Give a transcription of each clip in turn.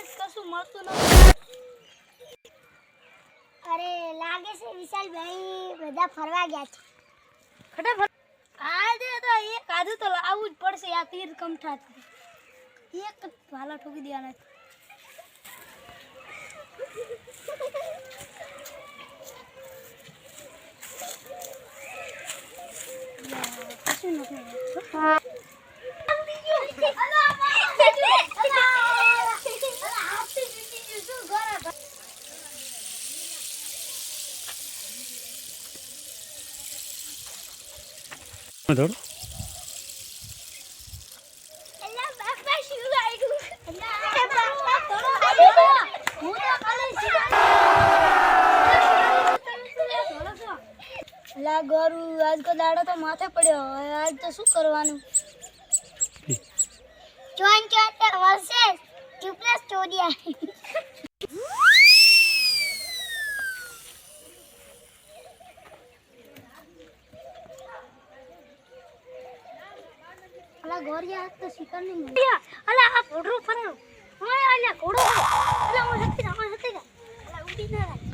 મળતું નથી. અરે લાગે છે વિશાલભાઈ બધા ફરવા ગયા છે. ફટાફટ. આજે તો એક કાદુ તો લાવવું જ પડશે આ તીર કમઠાથી એક ભાલા ઠોકી દેવાના છે. કશું નથી થોડું આજ કો દાડો તો માથે પડ્યો હવે આજ તો શું કરવાનું જોઈન ચોન વર્સેસ વર્ષે ચૂપલા અલા ગોરિયા તો શિકાર નહીં મળ્યા અલા આ પોડરો ફરે ઓય અલા ઘોડો અલા હું હતી ના ઓય હત્તી ના. અલા ઉડી ના રાખ.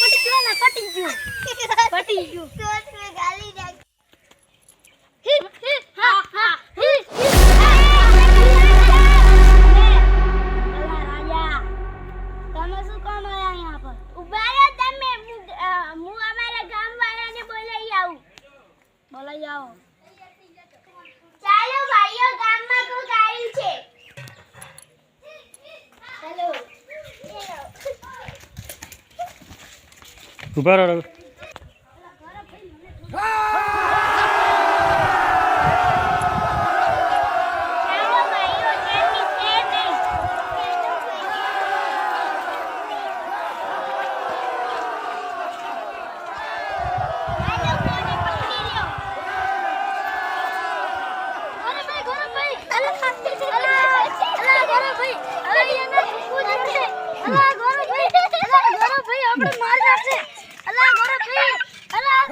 પટી ગયો ને પટી ગયો. પટી ગયો. મે ગાલી નાખ. ઊભા રહો રઘુ. ચાલો ભાઈઓ જેમની છે નહીં હાલો કોને પકડી લ્યો અરે ભાઈ ગોરભાઈ અલા અલા અલા ગોરભાઈ અલા એને ફૂફુ જશે અલા ગોરભાઈ અલા ગોરભાઈ આપણે માર નાખશે અલા ગોરભાઈ અલા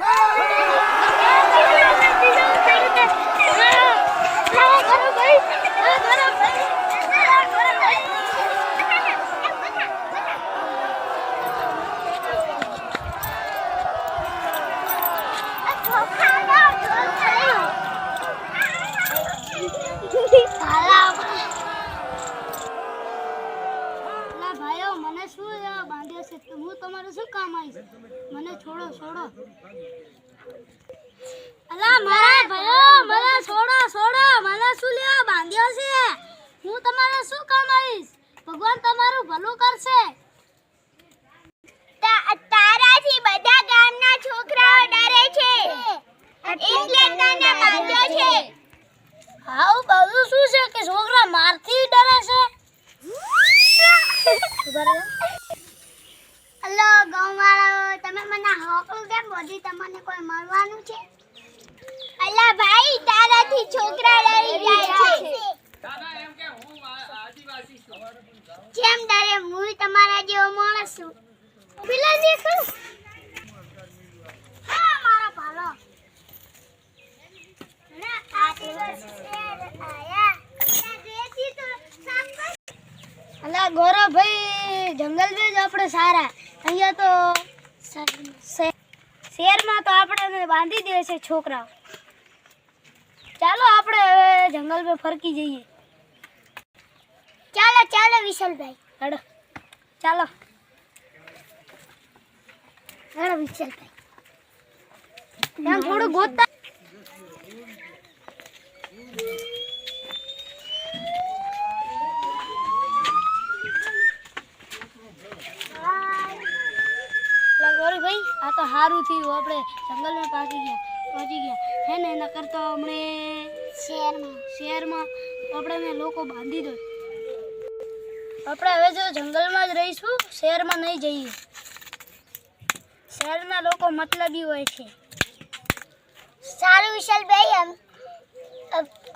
અલા ભાઈઓ મને શું એવા બાંધ્યો છે તો હું તમારું શું કામ આવીશ મને છોડો છોડો. અલા મારા ભાઈઓ મને છોડો છોડો. મને શું લેવા બાંધ્યો છે? હું તમારે શું કામ આવીશ? ભગવાન તમારું ભલું કરશે. તારાથી બધા ગામના છોકરાઓ ડરે છે. એટલે તને બાંધ્યો છે. હાઉ બધું શું છે કે છોકરા મારથી ડરે છે? હલો ગામવાળાઓ તમે મને હોકલું કેમ? બોલી તમને કોઈ મળવાનું છે? અલા ભાઈ, તારાથી છોકરા ડરી જાય છે. જેમ ડરે હું તમારા જેવો માણસ છું. પેલા દેખો. હા, મારો ભાલો. અલા ગૌરવભાઈ જંગલ જ આપણે સારા. અહીંયા તો શે- શહેરમાં તો આપણને બાંધી દે છે છોકરાઓ. ચાલો આપણે હવે જંગલમાં ફરકી જઈએ. ચાલો ચાલો વિશાલભાઈ. હેડો. ચાલો. હેડો વિશાલભાઈ. એમ થોડું ગોતતા અલા ગૌરવભાઈ આ તો સારું થયું આપણે જંગલમાં પાકી ગયા પહોંચી ગયા. હે ને નકર તો આપણે શહેરમાં. શહેરમાં આપણે મેં લોકો બાંધી દો. આપણે હવે જો જંગલમાં જ રહીશું શહેરમાં નહીં જઈએ. શહેરના લોકો મતલબી હોય છે. સારું વિશાલભાઈ હમ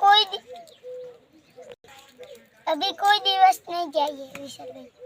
કોઈ અભી કોઈ દિવસ નહીં જઈએ વિશાલભાઈ.